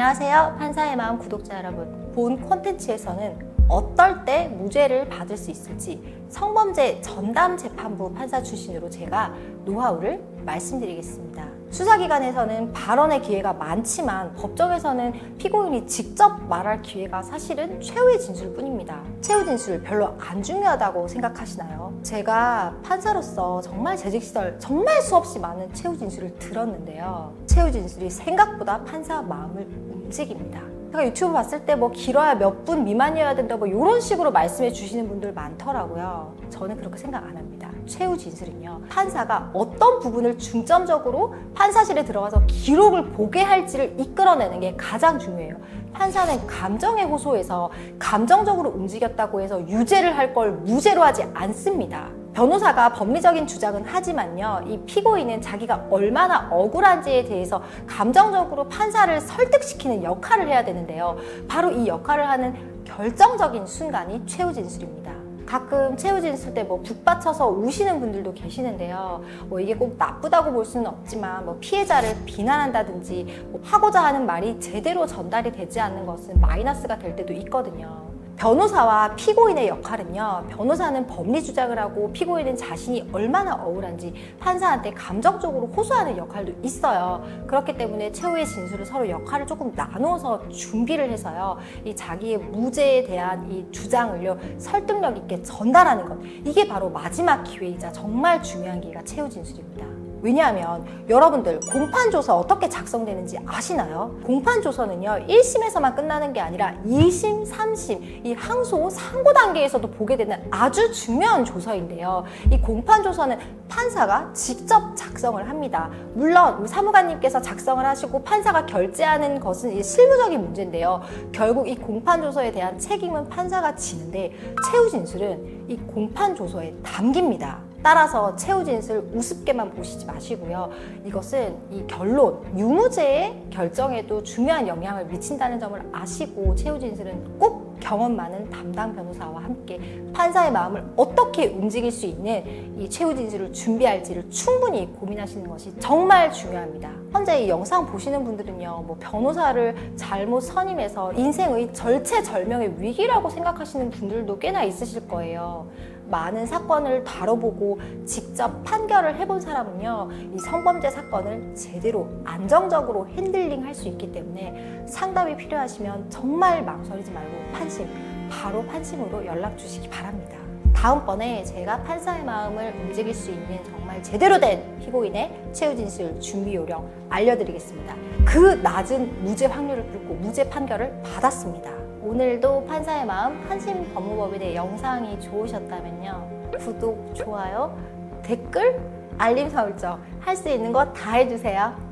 안녕하세요. 판사의 마음 구독자 여러분. 본 콘텐츠에서는 어떨 때 무죄를 받을 수 있을지 성범죄 전담 재판부 판사 출신으로 제가 노하우를 말씀드리겠습니다. 수사기관에서는 발언의 기회가 많지만 법정에서는 피고인이 직접 말할 기회가 사실은 최후의 진술 뿐입니다. 최후 진술 별로 안 중요하다고 생각하시나요? 제가 판사로서 정말 재직 시절 정말 수없이 많은 최후 진술을 들었는데요. 최후 진술이 생각보다 판사 마음을 움직입니다. 제가 유튜브 봤을 때 뭐 길어야 몇 분 미만이어야 된다 뭐 이런 식으로 말씀해 주시는 분들 많더라고요. 저는 그렇게 생각 안 합니다. 최후 진술은요. 판사가 어떤 부분을 중점적으로 판사실에 들어가서 기록을 보게 할지를 이끌어내는 게 가장 중요해요. 판사는 감정에 호소해서 감정적으로 움직였다고 해서 유죄를 할 걸 무죄로 하지 않습니다. 변호사가 법리적인 주장은 하지만요, 이 피고인은 자기가 얼마나 억울한지에 대해서 감정적으로 판사를 설득시키는 역할을 해야 되는데요. 바로 이 역할을 하는 결정적인 순간이 최후 진술입니다. 가끔 최후 진술 때 뭐 북받쳐서 우시는 분들도 계시는데요. 뭐 이게 꼭 나쁘다고 볼 수는 없지만 뭐 피해자를 비난한다든지 뭐 하고자 하는 말이 제대로 전달이 되지 않는 것은 마이너스가 될 때도 있거든요. 변호사와 피고인의 역할은요. 변호사는 법리 주장을 하고 피고인은 자신이 얼마나 억울한지 판사한테 감정적으로 호소하는 역할도 있어요. 그렇기 때문에 최후의 진술을 서로 역할을 조금 나누어서 준비를 해서요. 이 자기의 무죄에 대한 이 주장을요. 설득력 있게 전달하는 것. 이게 바로 마지막 기회이자 정말 중요한 기회가 최후 진술입니다. 왜냐하면 여러분들 공판 조서 어떻게 작성되는지 아시나요? 공판 조서는요 1심에서만 끝나는 게 아니라 2심, 3심 이 항소, 상고 단계에서도 보게 되는 아주 중요한 조서인데요. 이 공판 조서는 판사가 직접 작성을 합니다. 물론 사무관님께서 작성을 하시고 판사가 결재하는 것은 이 실무적인 문제인데요. 결국 이 공판 조서에 대한 책임은 판사가 지는데 최후 진술은 이 공판 조서에 담깁니다 따라서 최후 진술 우습게만 보시지 마시고요. 이것은 이 결론, 유무죄의 결정에도 중요한 영향을 미친다는 점을 아시고 최후 진술은 꼭 경험 많은 담당 변호사와 함께 판사의 마음을 어떻게 움직일 수 있는 이 최후 진술을 준비할지를 충분히 고민하시는 것이 정말 중요합니다. 현재 이 영상 보시는 분들은요, 뭐 변호사를 잘못 선임해서 인생의 절체절명의 위기라고 생각하시는 분들도 꽤나 있으실 거예요. 많은 사건을 다뤄보고 직접 판결을 해본 사람은요, 이 성범죄 사건을 제대로 안정적으로 핸들링 할 수 있기 때문에 상담이 필요하시면 정말 망설이지 말고 판심, 바로 판심으로 연락 주시기 바랍니다. 다음번에 제가 판사의 마음을 움직일 수 있는 정말 제대로 된 피고인의 최후 진술 준비 요령 알려드리겠습니다. 그 낮은 무죄 확률을 뚫고 무죄 판결을 받았습니다. 오늘도 판사의 마음 한심 법무법인의 영상이 좋으셨다면요. 구독, 좋아요, 댓글, 알림 설정 할 수 있는 거 다 해주세요.